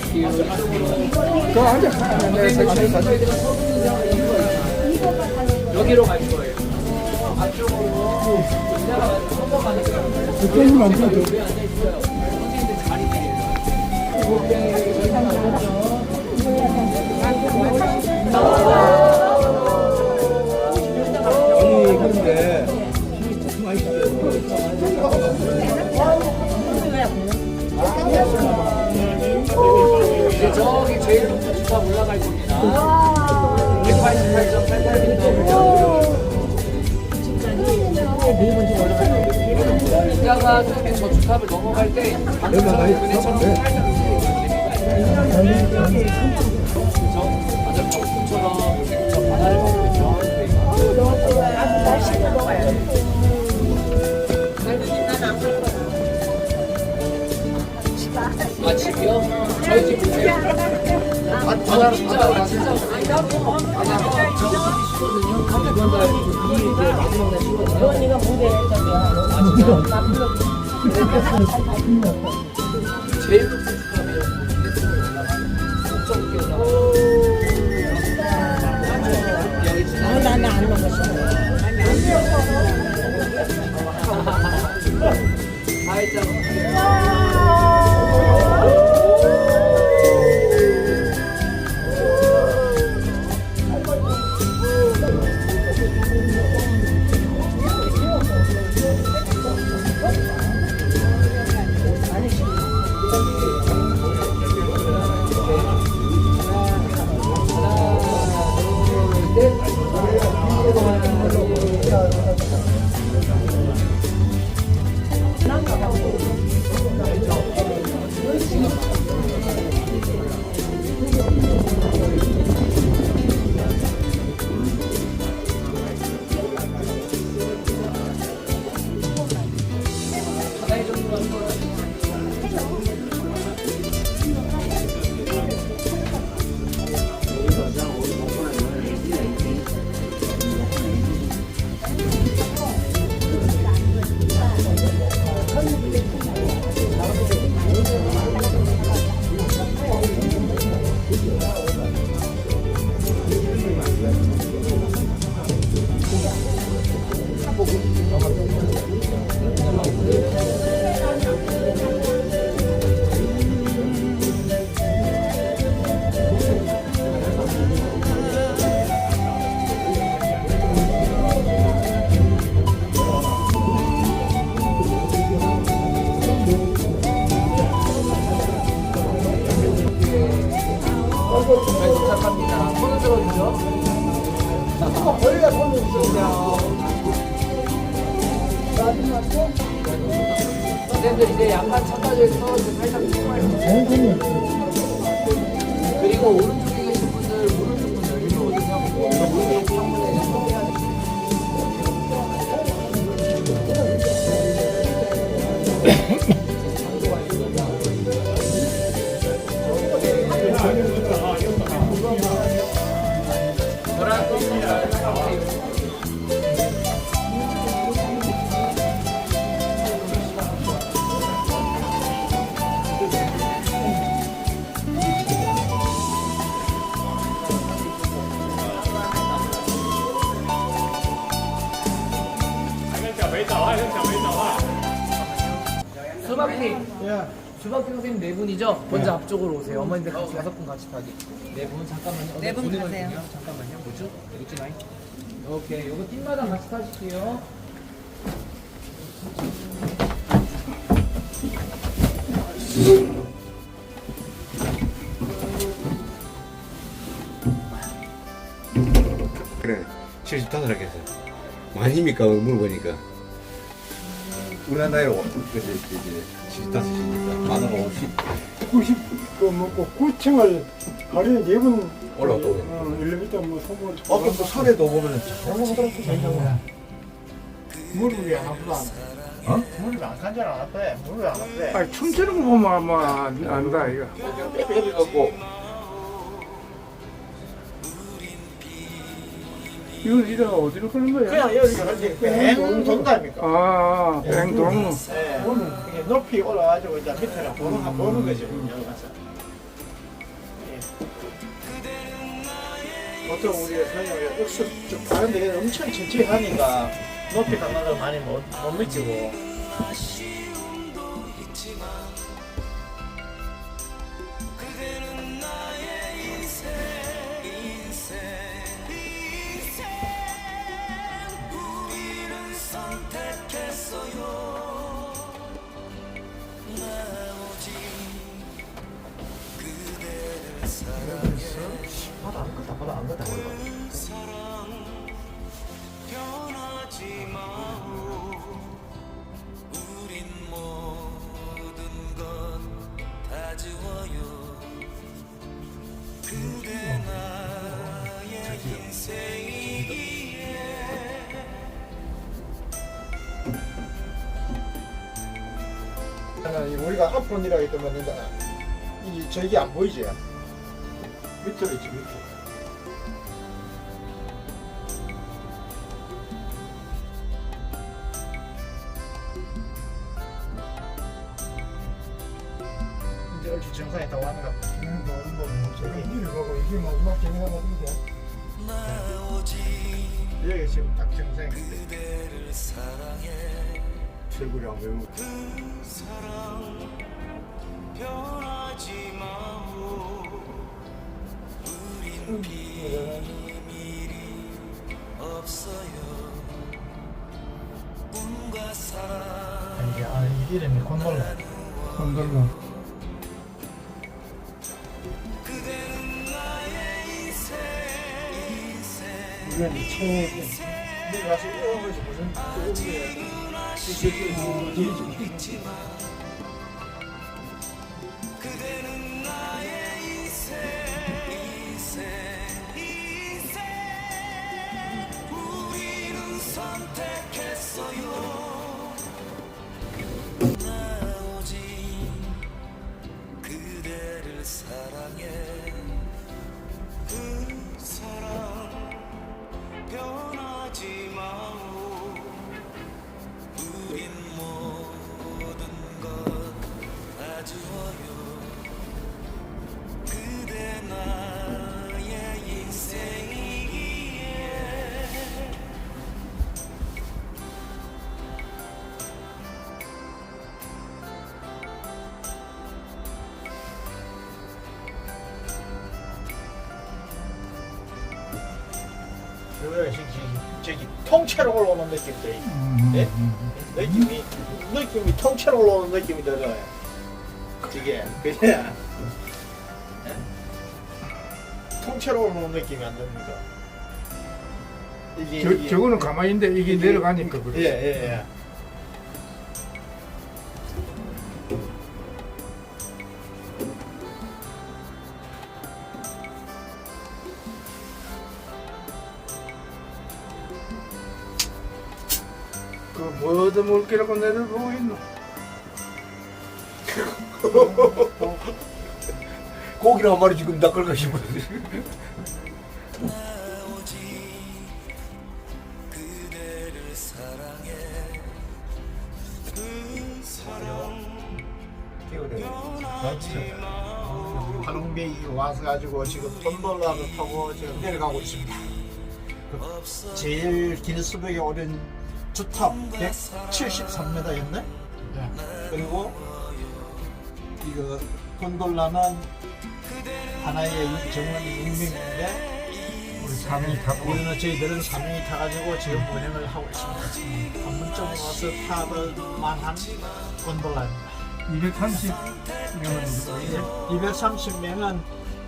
저 잠깐만 앉아있을게요. 이쪽으로. 그 앉아. 네, 이유가 있어요. 여기로 갈 거예요. 번만 해요. 그쪽으로 안 돼. 여기 앉아있어요. 선생님들 자리들이에요. 오케이. 저희 다 앉았죠. 아니 그런데 이제 저기 제일 높은 주탑 올라갈 겁니다. 188.88m. 이따가 저기 저 주탑을 넘어갈 때 방금 전에 저 완전 벽돌처럼 저 바다를 보고 아 집이요? 저희 집 보세요. 아, 저 진짜 아, 진짜 아니 저 어디 쉬거든요. 근데 그건 다 이, 이제 마지막 날 쉬거든요. 언니가 무대 저기야. 아 먹고 선생님들 이제 약간 착각해서 이제 살짝 숨어요. 그리고 오른쪽 수박핑. 수박핑 선생님 네 분이죠? 먼저 앞쪽으로 오세요. 어머님들 같이 여섯 분 같이 타기. 네 분 잠깐만요. 네 분 보내면 가세요. 되냐? 잠깐만요. 뭐죠? 여기 있지 나이. 오케이. 요거 띵마당 같이 타실게요. 그래 75하게 해서 많이니까 물어보니까 우리 나이로 그때 이제 75이니까 만원 50 90, 그 먹고 9층을 하루에 네번. 어, 엘리베이터 뭐 소문. 아까 뭐 산에도 보면은 잘하더라고 무릎이 왜안 아프다? 어? 무릎이 안 간절 안 아파? 무릎이 안 아파? 아 춤추는 거 보면 아마 안다 이거. 빽빽 갖고 이건 이제 어디로 가는 거야? 그냥 여기가 그렇지 뱅 돈다니까. 아, 뱅동. 예. 이게 높이 올라가지고 이제 밑에를 보는 한 보는 거지. 여기 가서. 예. 보통 우리 선생님이 억수 좀 가는데 엄청 천천히 하니까 높이 걸 많이 못, 못 느끼고. 우리가 앞으로 내려가기 때문에 이 저기 안 보이지? 밑으로 있지 밑으로. 이제 얼추 정상에 다 왔는 것 같아. 지금 이리 가고 이게 마지막 정상 같은데. 여기 지금 딱. 최고리 안 배우고. 이게 아 이름이 콘돌라. 건들로. 이 처음 내가 가서 것이 무슨 조금이야. 여 기가 저기, 저기 통째로 올라오는 느낌도 있- 예? 느낌이 느낌이 통째로 올라오는 느낌이 들어요. 이게 그냥 예? 통째로 올라오는 느낌이 안 듭니까? 이게 저, 저거는 가만히 있는데 이게 이게- 내려가니까 예, 그래. 예, 예. 그 뭐든 물기라고 내려보고 있노. 고기를 한 마리 지금 낚을까 싶어. 하롱베이 와서 가지고 지금 톤돌라를 타고 지금 내려가고 있습니다. 그 제일 기네스북에 오른 주탑 173m였네. 그리고 이거 곤돌라는 하나의 유- 정말 유명인데 우리 삼이 갖고. 우리는 저희들은 사명이 타가지고 지금 운행을 하고 있습니다. 한 번쯤 와서 타볼 만한 곤돌라입니다. 230 명은 230명은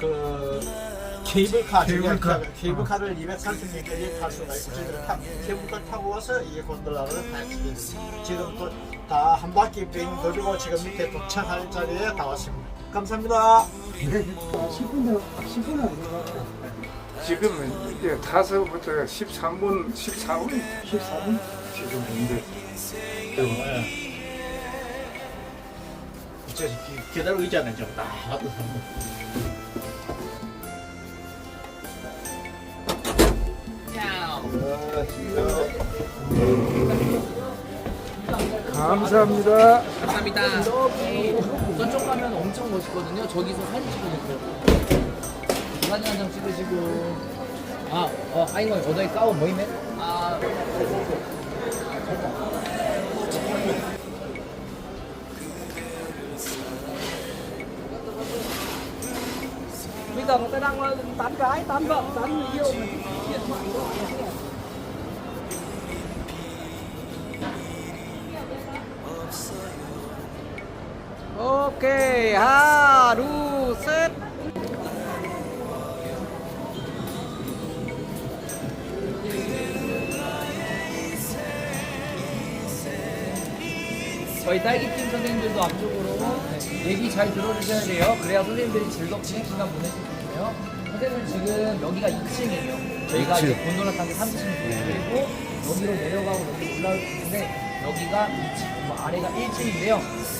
그 케이블카 케이블카. 케이블카 케이블카를 230명까지 탈 수가 있고 타, 케이블카 타고 와서 이 곤돌라를 탈수 지금 또 다 한 바퀴 빙 돌리고 지금 밑에 도착할 자리에 다 왔습니다. 감사합니다. 10분, 10분 안. 지금은 이제 타서부터 13분, 14분, 14분 지금 인데. 저 기- 기다리고 있잖아요. 지금 다 감사합니다. 감사합니다. 저쪽 가면 엄청 멋있거든요. 저기서 사진 찍어주세요. 사진 한 장 찍으시고. 아, 어, 아이고, 어디 까오 모이면? 아, bây giờ người ta đang tán gái tán vợ tán người yêu mà điện thoại Ok, 하나, 둘, 셋. 저희 딸기팀 선생님들도 앞쪽으로 네, 얘기 잘 들어주셔야 돼요. 그래야 선생님들이 즐겁게 시간 보내실 수 있어요. 선생님 지금 여기가 2층이에요. 저희가 이제 곤돌라 탄게 3층이고 여기로 내려가고 여기 올라올 수 있는데 여기가 2층, 뭐 아래가 1층인데요.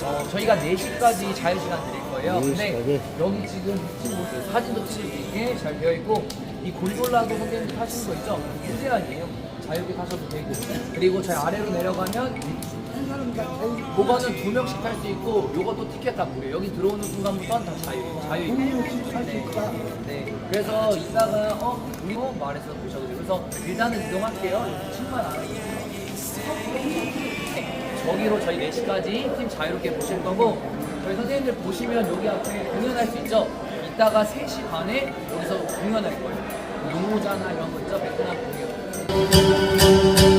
어, 저희가 4시까지 자유시간 드릴 거예요. 근데 여기 지금 2층 모습 사진도 찍을 수 있게 잘 되어 있고 이 곤돌라도 선생님들 타시는 거 있죠? 문제 아니에요. 자유롭게 타셔도 되고 그리고 저희 아래로 내려가면 그거는 두 명씩 탈 수 있고 요것도 티켓 다 무료. 여기 들어오는 순간부터는 다 자유, 자유. 네. 네. 그래서 이따가 어 그리고 말해서 보셔도 돼요. 그래서 일단은 이동할게요. 층만 알아요. 네. 저기로 저희 4시까지 팀 자유롭게 보실 거고 저희 선생님들 보시면 여기 앞에 공연할 수 있죠. 이따가 3시 반에 여기서 공연할 거예요. 용모자나 이런 거 있죠. 베트남 공연.